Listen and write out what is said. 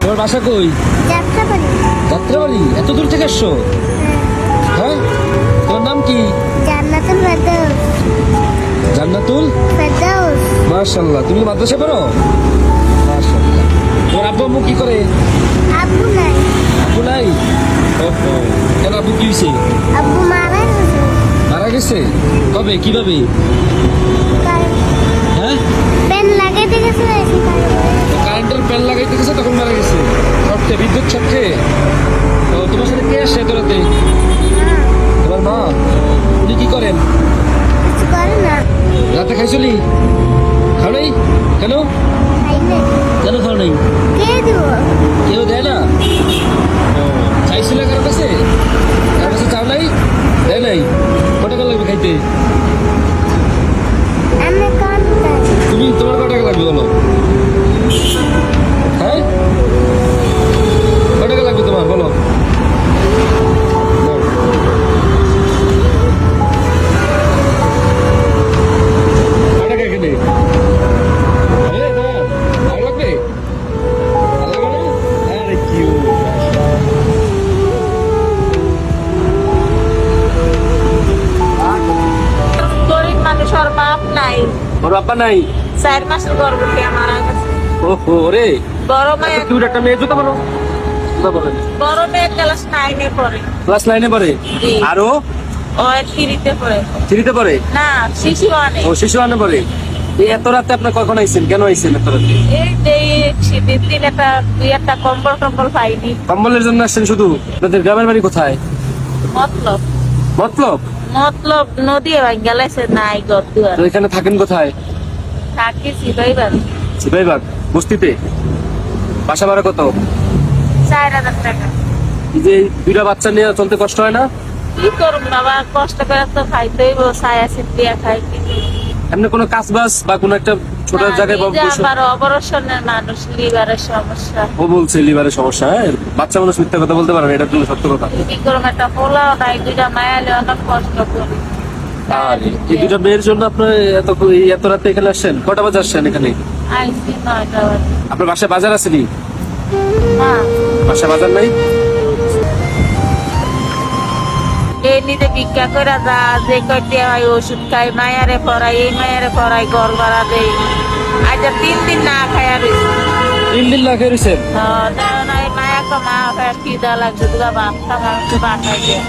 তোমার বাসা কই? যাত্রাবাড়ি। এত দূর থেকে এসছো? হ্যাঁ। তোমার নাম কি? জান্নাতুল মাশাল্লাহ তুমি মাদ্রাসা পড়ো? তোমার আব্বু আম্মু কি করে? আব্বু নাই। আব্বু নাই? ওহো। কেন আব্বু কি আব্বু মারা গেছে। মারা গেছে? কবে? কীভাবে? হ্যাঁ? পেন গেছে কে তোমার মা উনি কি করেন? কিছু করে না। রাতে খাইছলি? খাও নাই? কেন? কেন খাও নাই? বাপ নাই। ওর বাপ্পা নাই? চার মাসের গর্ভবতী মারা গেছে ওহো রে। বড় মেয়ে কিউট একটা মেয়ে জুতা বলো বড় মেয়ে ক্লাস নাইনে পড়ে। ক্লাস লাইনে পড়ে। আরও? ও থ্রিতে পড়ে। থ্রিতে পড়ে? না শিশু আনে ও শিশু আনে পড়ে। এই এত রাতে আপনার কখন আইছেন? কেন আইছেন এত রাতে? এই যে শীতের দিন একটা দুই একটা কম্বল পাইনি কম্বলের জন্য আসছেন শুধু? আপনাদের গ্রামের বাড়ি কোথায়? মতলব। মতলব? মতলব নদী গেলেছে নাই গদুয়া তো এখানে থাকেন কোথায়? থাকি সিপাইবাগ সিপাইবাগ বস্তিতে? বাসা ভাড়া কত? চার হাজার টাকা। এই যে দুইটা বাচ্চা নিয়ে চলতে কষ্ট হয় না? কি করব বাবা কষ্ট করে তো খাইতেই ছায়া সিটিয়া খাই? এমনি কোনো কাজ বাস বা কোনো একটা ছোট জায়গায় অপারেশনের মানুষ লিভারের সমস্যা। ও বলছে লিভারের সমস্যা হ্যাঁ? বাচ্চা মানুষ মিথ্যা কথা বলতে পারে না এটা তুমি সত্য কথা। কি করব একটা পোলাও নাই দুইটা মায়ালে অনেক কষ্ট করি। আর এই দুটা মেয়ের জন্য আপনার এত এত রাতে এখানে আসছেন? কটা বাজে আসছেন এখানে। আপনার বাসায় বাজার আসেনি বাসায় বাজার নাই? এই নিজে ভিক্ষা করে যা যে কয়টি হয় ওষুধ খাই মায়ারে পড়াই এই মায়ারে পড়াই ঘর ভাড়া দেই। আজ তিন দিন না খাই রয়েছে তিন দিন রয়েছেন না এই মায়া কমা খিদা লাগছে তোরা বাপ খাবার বাসায় দিয়ে